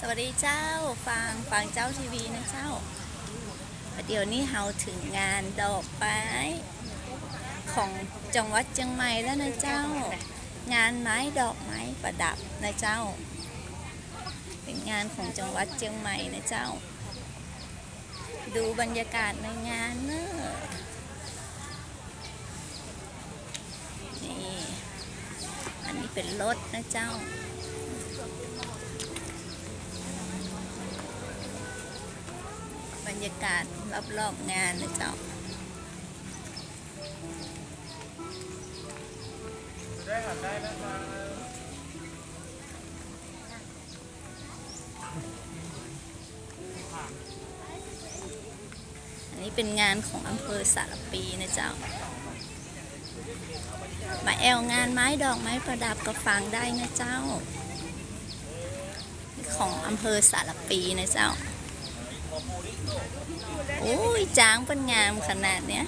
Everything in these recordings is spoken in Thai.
สวัสดีเจ้าฟังฟังเจ้าทีวีนะเจ้าเดี๋ยวนี้เฮาถึงงานดอกไม้ของจังหวัดเชียงใหม่แล้วนะเจ้า งานไม้ดอกไม้ประดับนะเจ้า เป็นงานของจังหวัดเชียงใหม่นะเจ้า ดูบรรยากาศในงานเนอะนี่อันนี้เป็นรถนะเจ้า รรยากาศรอบๆงานนะเจ้าอันนี้เป็นงานของอำเภอสารปีนะเจ้ามาแอลงานไม้ดอกไม้ประดับก็ฟังได้นะเจ้า ของอำเภอสารปีนะเจ้า โอ้ยจางเป็นงามขนาดเนี้ย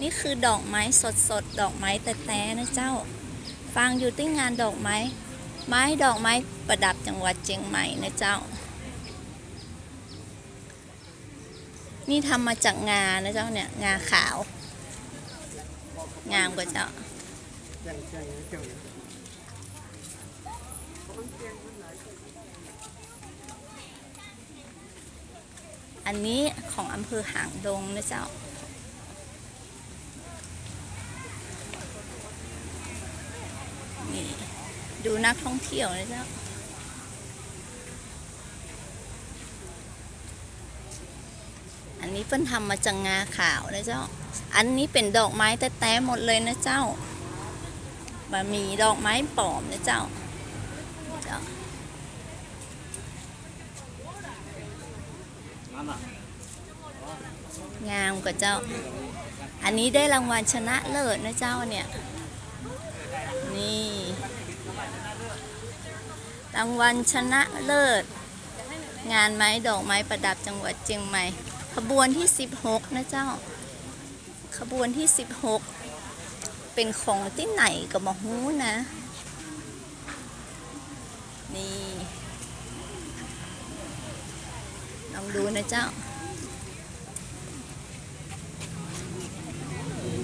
นี่คือดอกไม้สดสดดอกไม้แต่แต่นะเจ้า ฟังอยู่ที่งานดอกไม้ ไม้ดอกไม้ประดับจังหวัดเชียงใหม่นะเจ้า นี่ทำมาจากงานะเจ้าเนี่ย งาขาว งามกว่าเจ้า อันนี้ของอำเภอหางดงนะเจ้า นี่ ดูนักท่องเที่ยวนะเจ้า อันนี้เพิ่นทำมาจากงาขาวนะเจ้า อันนี้เป็นดอกไม้แต่แต่ๆหมดเลยนะเจ้าบะมีดอกไม้ปลอมนะเจ้า เจ้า งามกว่าเจ้า อันนี้ได้รางวัลชนะเลิศนะเจ้าเนี่ย นี่ รางวัลชนะเลิศ งานไม้ดอกไม้ประดับจังหวัดเชียงใหม่ ขบวนที่ 16 นะเจ้า ขบวนที่ 16 เป็นของที่ไหนก็บอกฮู้นะ นี่ ล องดูนะเจ้า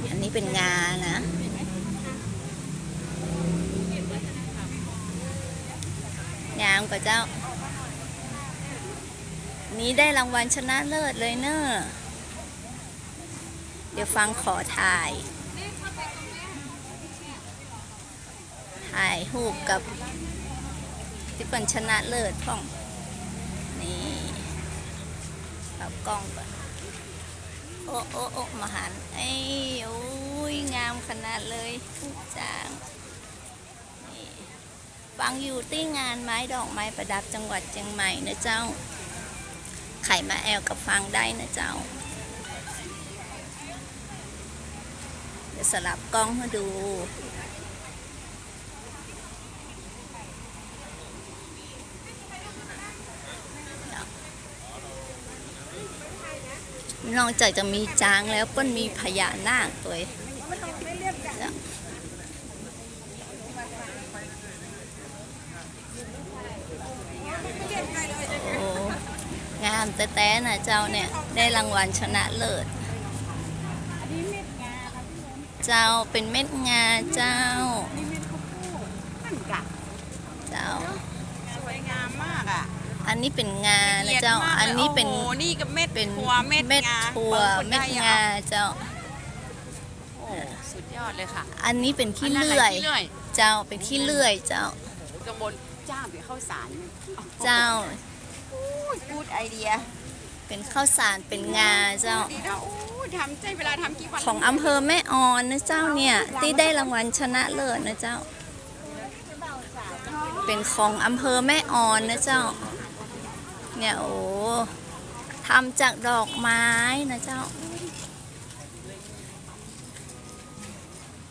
อันนี้เป็นงานะ งามกว่าเจ้า นี้ได้รางวัลชนะเลิศเลยเนอะเดี๋ยวฟังขอถ่าย ถ่ายรูปกับที่เป็นชนะเลิศพ่อง นี่ ปรับกล้องก่อนโอ้โอ้โอ้มาหันไอ้โอ้ยงามขนาดเลยทุกจางฟังอยู่ที่งานไม้ดอกไม้ประดับจังหวัดเชียงใหม่นะเจ้า ไข่มาแอลกับฟังได้นะเจ้า เดี๋ยวสลับกล้องให้ดู นอกจากจะมีจางแล้วเปิ้นมีพญานาคตัวงจ้ะโอ้งามแต่แต่นะเจ้าเนี่ยได้รางวัลชนะเลิศ เจ้าเป็นเม็ดงาเจ้า มันกะ เจ้า สวยงามมาก อะอันนี้เป็นงานะเจ้าละยดมกลยอันนี้เป็น โอ้โหนี่ก็เม็ดเป็นถั่วเม็ดเม็ดงาถั่วบางคนเม็ดไอะงาเจ้า โอ้สุดยอดเลยค่ะอันนี้เป็นขี้นนั้นเลื่อยขี้เลื่อยเจ้า เป็นขี้เลื่อยเจ้ากระบนจ้าไปเข้าสารเจ้า พูดไอเดียเป็นข้าวสาร เป็นงาเจ้า ดีนะโอ้ทำใจเวลาทำกี่วันของอำเภอแม่ออนนะเจ้าเนี่ย ที่ได้รางวัลชนะเลิศนะเจ้า เป็นของอำเภอแม่ออนนะเจ้า เนี่ยโอ้ทำจากดอกไม้นะเจ้า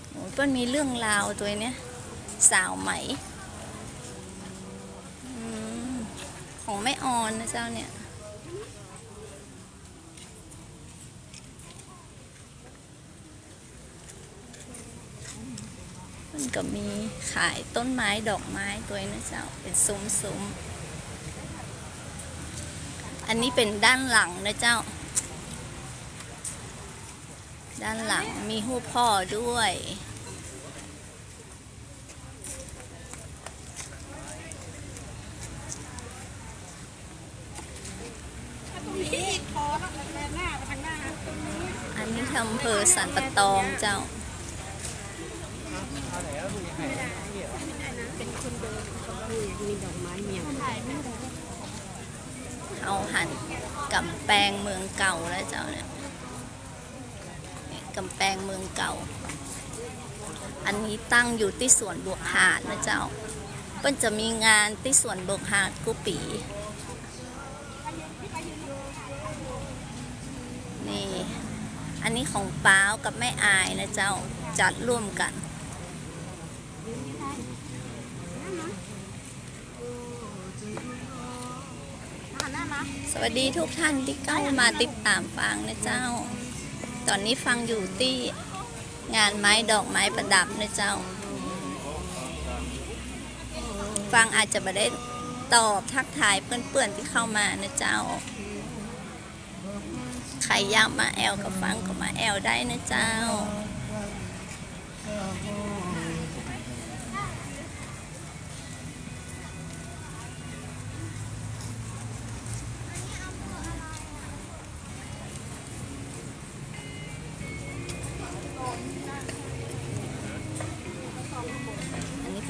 โอ้ก็มีเรื่องราวตัวเนี้ยสาวไหมอของแม่ออนนะเจ้าเนี่ยมันก็มีขายต้นไม้ดอกไม้ตัวนี้นะเจ้าเป็นซุ้มซุ้ม อันนี้เป็นด้านหลังนะเจ้า ด้านหลังมีหูพ่อด้วยนี่คอแล้วแลหน้าไปทางหน้าอันนี้ทำอำเภอสันปะตองเจ้าเป็นคนเดินมีดอกไม้เมีย เอาหันกำแพงเมืองเก่าแล้วเจ้าเนี่ยกำแพงเมืองเก่า อันนี้ตั้งอยู่ที่สวนบวกหาดนะเจ้าเปิ้นจะมีงานที่สวนบวกหาดกุปีนี่อันนี้ของป้าวกับแม่อายนะเจ้าจัดร่วมกัน สวัสดีทุกท่านที่เข้ามาติดตามฟังนะเจ้า ตอนนี้ฟังอยู่ที่งานไม้ดอกไม้ประดับนะเจ้า ฟังอาจจะไม่ได้ตอบทักทายเพื่อนๆที่เข้ามานะเจ้า ใครอยากมาแอลกับฟังก็มาแอลได้นะเจ้า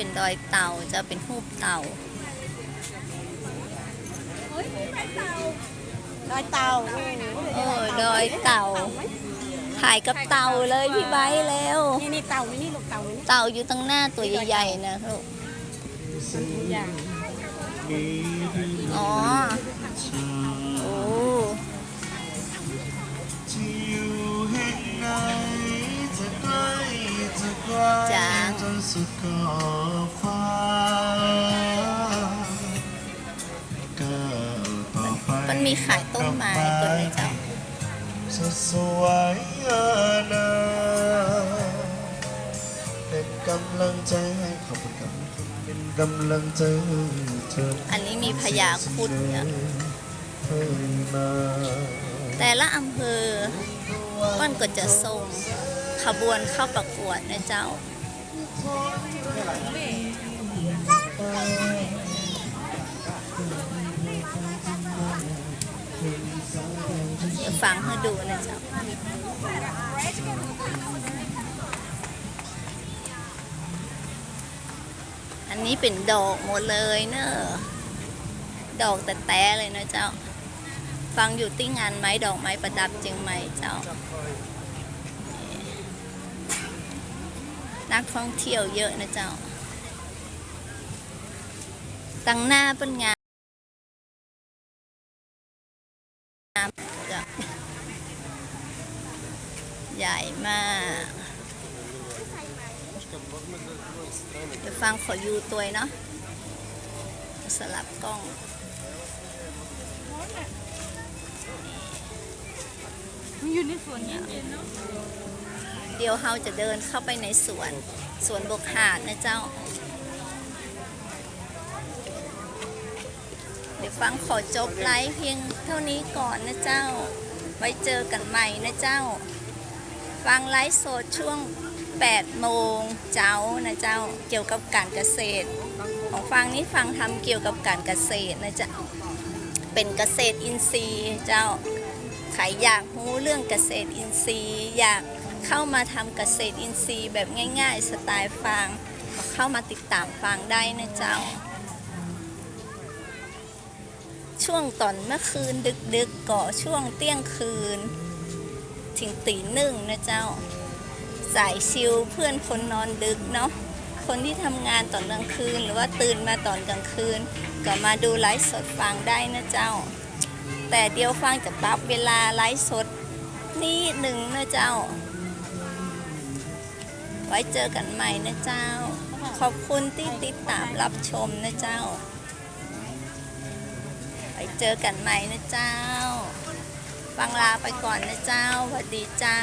เป็นดอยเต่าจะเป็นหูปเต่าดอยเต่าเออดอยเต่าถ่ายกับเต่าเลยพี่ไบร์ทแล้วนี่นี่เต่านี่นี่ลูกเต่านี่เต่าอยู่ตั้งหน้าตัวใหญ่ๆนะลูกอย่างอ๋อโอ้ จะไกลจ้าจนสุดขอบฟ้าก้าวต่อไปมันมีขายต้นไม้ตัวนี้เจ้าจะสวยอานาเป็นกำลังใจให้ขอบคุณครับเป็นกำลังใจให้เธออันนี้มีพญาครุดเนี่ยให้มาแต่ละอำเภอมันก็จะส่ง ขบวนเข้าประกวดนะเจ้า เดี๋ยวฟังให้ดูนะเจ้าอันนี้เป็นดอกหมดเลยเนอะดอกแต่แต่เลยนะเจ้า ฟังอยู่ที่งานไม้ดอกไม้ประดับเจียงใหม่เจ้า นักท่องเที่ยวเยอะนะเจ้า ตั้งหน้าเป็นงานใหญ่มากเดี๋ยวฟังขอยูตัวเนาะสลับกล้องมันอยู่ในสวนเย็นๆเนาะ เดี๋ยวเราจะเดินเข้าไปในสวน สวนบกหาดนะเจ้า เดี๋ยวฟังขอจบไลฟ์เพียงเท่านี้ก่อนนะเจ้า ไว้เจอกันใหม่นะเจ้า ฟังไลฟ์สดช่วง 8 โมงเจ้านะเจ้า เกี่ยวกับการเกษตร ของฟังนี้ฟังทำเกี่ยวกับการเกษตรนะเจ้า เป็นเกษตรอินทรีย์เจ้าใครอยากรู้เรื่องเกษตรอินทรีย์อยาก เข้ามาทำเกษตรอินทรีย์แบบง่ายๆ สไตล์ฟางก็เข้ามาติดตามฟางได้นะเจ้า ช่วงตอนเมื่อคืนดึกๆก่อช่วงเที่ยงคืน ถึงตีหนึ่งนะเจ้า สายชิลเพื่อนคนนอนดึกเนาะคนที่ทำงานตอนกลางคืน หรือว่าตื่นมาตอนกลางคืน ก็มาดูไลฟ์สดฟังได้นะเจ้า แต่เดียวฟังจะปรับเวลาไลฟ์สดนิดหนึ่งนะเจ้า ไว้เจอกันใหม่นะเจ้า ขอบคุณที่ติดตามรับชมนะเจ้า ไว้เจอกันใหม่นะเจ้าฟังลาไปก่อนนะเจ้าสวัสดีเจ้า